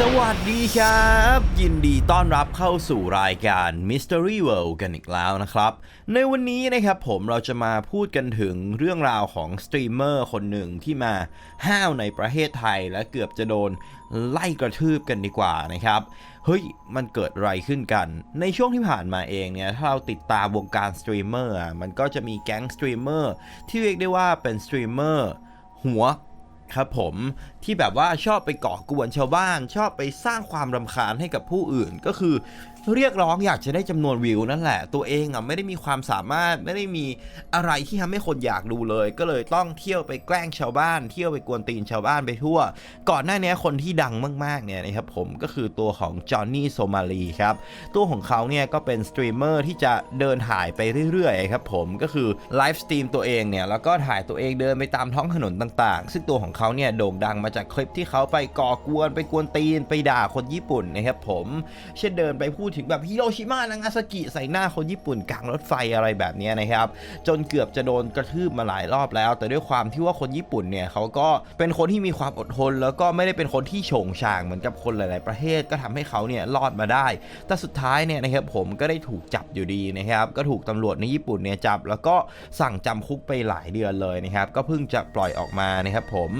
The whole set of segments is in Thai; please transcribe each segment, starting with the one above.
สวัสดีครับ ยินดีต้อนรับเข้าสู่รายการ Mystery World กันอีกแล้วนะครับ ในวันนี้นะครับผมเราจะมาพูดกันถึงเรื่องราวของสตรีมเมอร์คนหนึ่งที่มาห้าวในประเทศไทยและเกือบจะโดนไล่กระทืบกันดีกว่านะครับ เฮ้ย มันเกิดอะไรขึ้นกัน ในช่วงที่ผ่านมาเองเนี่ย ถ้าเราติดตามวงการสตรีมเมอร์มันก็จะมีแก๊งสตรีมเมอร์ที่เรียกได้ว่าเป็นสตรีมเมอร์หัว ครับผมที่แบบว่าชอบไปก่อกวนชาวบ้าน ชอบไปสร้างความรำคาญให้กับผู้อื่นก็คือ เรียกร้องอยากจะได้จำนวนวิวนั่นแหละ ตัวเองอะไม่ได้มีความสามารถไม่ได้มีอะไรที่ทำให้คนอยากดูเลย ก็เลยต้องเที่ยวไปแกล้งชาวบ้าน เที่ยวไปกวนตีนชาวบ้านไปทั่ว ก่อนหน้านี้คนที่ดังมากๆเนี่ยนะครับผมก็คือตัวของจอห์นนี่โซมาลีครับตัวของเขาเนี่ยก็เป็นสตรีมเมอร์ที่จะเดินถ่ายไปเรื่อยๆครับผมก็คือไลฟ์สตรีมตัวเองเนี่ยแล้วก็ถ่ายตัวเองเดินไปตามท้องถนนต่างๆ ซึ่งตัวของเขาเนี่ยโด่งดังมาจากคลิปที่เขาไปก่อกวนไปกวนตีนไปด่าคนญี่ปุ่นนะครับผมเช่นเดินไปพูดถึงแบบฮิโรชิมานางาซากิใส่หน้าคนญี่ปุ่นกลางรถไฟอะไรแบบนี้นะครับจนเกือบจะโดนกระทืบมาหลายรอบแล้ว แต่ด้วยความที่ว่าคนญี่ปุ่นเนี่ยเขาก็เป็นคนที่มีความอดทน แล้วก็ไม่ได้เป็นคนที่โฉงฉางเหมือนกับคนหลาย ๆ ประเทศก็ทำให้เขาเนี่ยรอดมาได้ แต่สุดท้ายเนี่ยนะครับผมก็ได้ถูกจับอยู่ดีนะครับก็ถูกตำรวจในญี่ปุ่นเนี่ยจับ แล้วก็สั่งจำคุกไปหลายเดือนเลยนะครับก็เพิ่งจะปล่อยออกมานะครับผม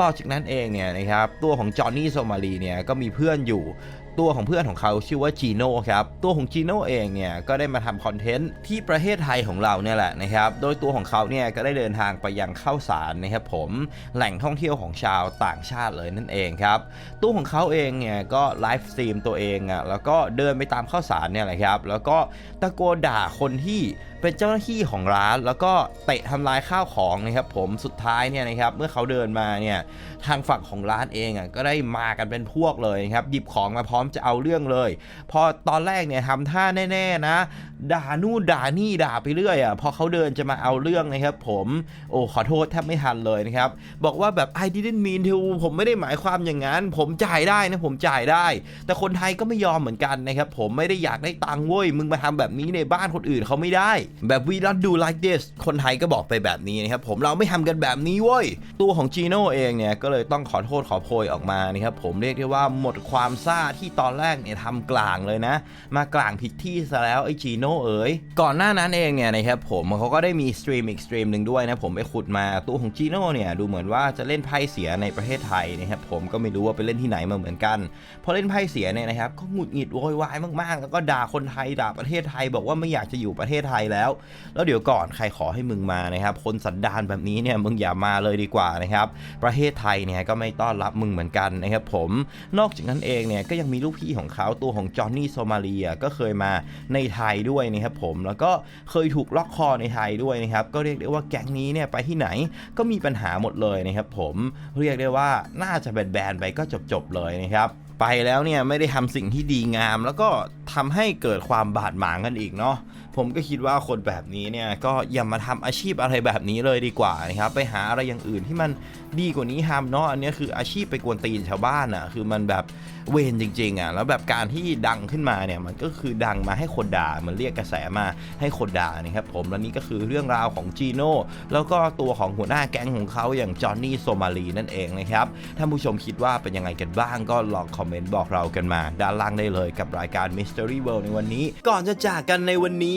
ต่อจากนั้นเองเนี่ยนะครับตัวของจอห์นนี่โซมาลีเนี่ยก็มีเพื่อนอยู่ตัวของเพื่อนของเขาชื่อว่าจีโน่ครับ ตัวของจีโน่เองเนี่ยก็ได้มาทำคอนเทนต์ที่ประเทศไทยของเราเนี่ยแหละนะครับ โดยตัวของเขาเนี่ยก็ได้เดินทางไปยังเข้าสารนะครับผมแหล่งท่องเที่ยวของชาวต่างชาติเลยนั่นเองครับ ตัวของเขาเองเนี่ยก็ไลฟ์สตรีมตัวเองอะแล้วก็เดินไปตามข้าวสารเนี่ยแหละครับ แล้วก็ตะโกนด่าคนที่เป็นเจ้าหน้าที่ของร้าน แล้วก็เตะทำลายข้าวของนะครับผมสุดท้ายเนี่ยนะครับเมื่อเขาเดินมาเนี่ยทางฝั่งของร้านเองอะก็ได้มากันเป็นพวกเลยนะครับหยิบของมาพร้อมจะเอาเรื่องเลย พอตอนแรกเนี่ยทำท่าแน่ๆนะ ด่านู่นด่านี่ด่าไปเรื่อยอะพอเขาเดินจะมาเอาเรื่องนะครับผมโอ้ขอโทษแทบไม่ทันเลยนะครับบอกว่าแบบ I didn't mean to ผมไม่ได้หมายความอย่างนั้น ผมจ่ายได้นะผมจ่ายได้ แต่คนไทยก็ไม่ยอมเหมือนกันนะครับผมไม่ได้อยากได้ตังค์เว้ยมึงมาทำแบบนี้ในบ้านคนอื่นเขาไม่ได้ แบบ we don't do like this คนไทยก็บอกไปแบบนี้นะครับผมเราไม่ทำกันแบบนี้เว้ยตัวของจีโน่เองเนี่ยก็เลยต้องขอโทษขอโพยออกมานะครับผมเรียกได้ว่าหมดความซ่าที่ตอนแรกเนี่ยทำกลางเลยนะ มากลางผิดที่ซะแล้วไอ้จีโนน่เอ๋ยก่อนหน้านั้นเองเนี่ยนะครับผมเขาก็ได้มีสตรีมอีกสตรีมหนึ่งด้วยนะผมไปขุดมาตัวของจีโน่เนี่ยดูเหมือนว่าจะเล่นไพ่เสียในประเทศไทยนะครับผมก็ไม่รู้ว่าไปเล่นที่ไหนมาเหมือนกันพอเล่นไพ่เสียเนี่ยนะครับก็หงุดหงิดโวยวายมากๆ แล้วก็ด่าคนไทยด่าประเทศไทย บอกว่าไม่อยากจะอยู่ประเทศไทยแล้ว แล้วเดี๋ยวก่อนใครขอให้มึงมานะครับคนสันดานแบบนี้เนี่ยมึงอย่ามาเลยดีกว่านะครับประเทศไทยเนี่ยก็ไม่ต้อนรับมึงเหมือนกันนะครับผมนอกจากนั้นเองเนี่ยก็ยังมีลูกพี่ของเขาตัวของจอห์นนี่โซมาเลียก็เคยมาในไทยด้วยยนะครับผมแล้วก็เคยถูกล็อกคอในไทยด้วยนะครับก็เรียกได้ว่าแก๊งนี้เนี่ยไปที่ไหนก็มีปัญหาหมดเลยนะครับผมเรียกได้ว่าน่าจะแบนๆไปก็จบๆเลยนะครับไปแล้วเนี่ยไม่ได้ทำสิ่งที่ดีงาม แล้วก็ทำให้เกิดความบาดหมางกันอีกเนาะ ผมก็คิดว่าคนแบบนี้เนี่ยก็อย่ามาทำอาชีพอะไรแบบนี้เลยดีกว่านะครับไปหาอะไรอย่างอื่นที่มันดีกว่านี้ทำเนาะอันนี้คืออาชีพไปกวนตีนชาวบ้านอะ่ะคือมันแบบเวรจริงๆอะ่ะแล้วแบบการที่ดังขึ้นมาเนี่ยมันก็คือดังมาให้คนด่ามันเรียกกระแสมาให้คนด่านะครับผมและนี่ก็คือเรื่องราวของจีโน่แล้วก็ตัวของหัวหน้าแก๊งของเขาอย่างจอห์นนี่โซมาลีนั่นเองนะครับท่านผู้ชมคิดว่าเป็นยังไงกันบ้างก็ลองคอมเมนต์บอกเรากันมา ด้านล่างได้เลยกับรายการ Mystery World ในวันนี้ ก่อนจะจากกันในวันนี้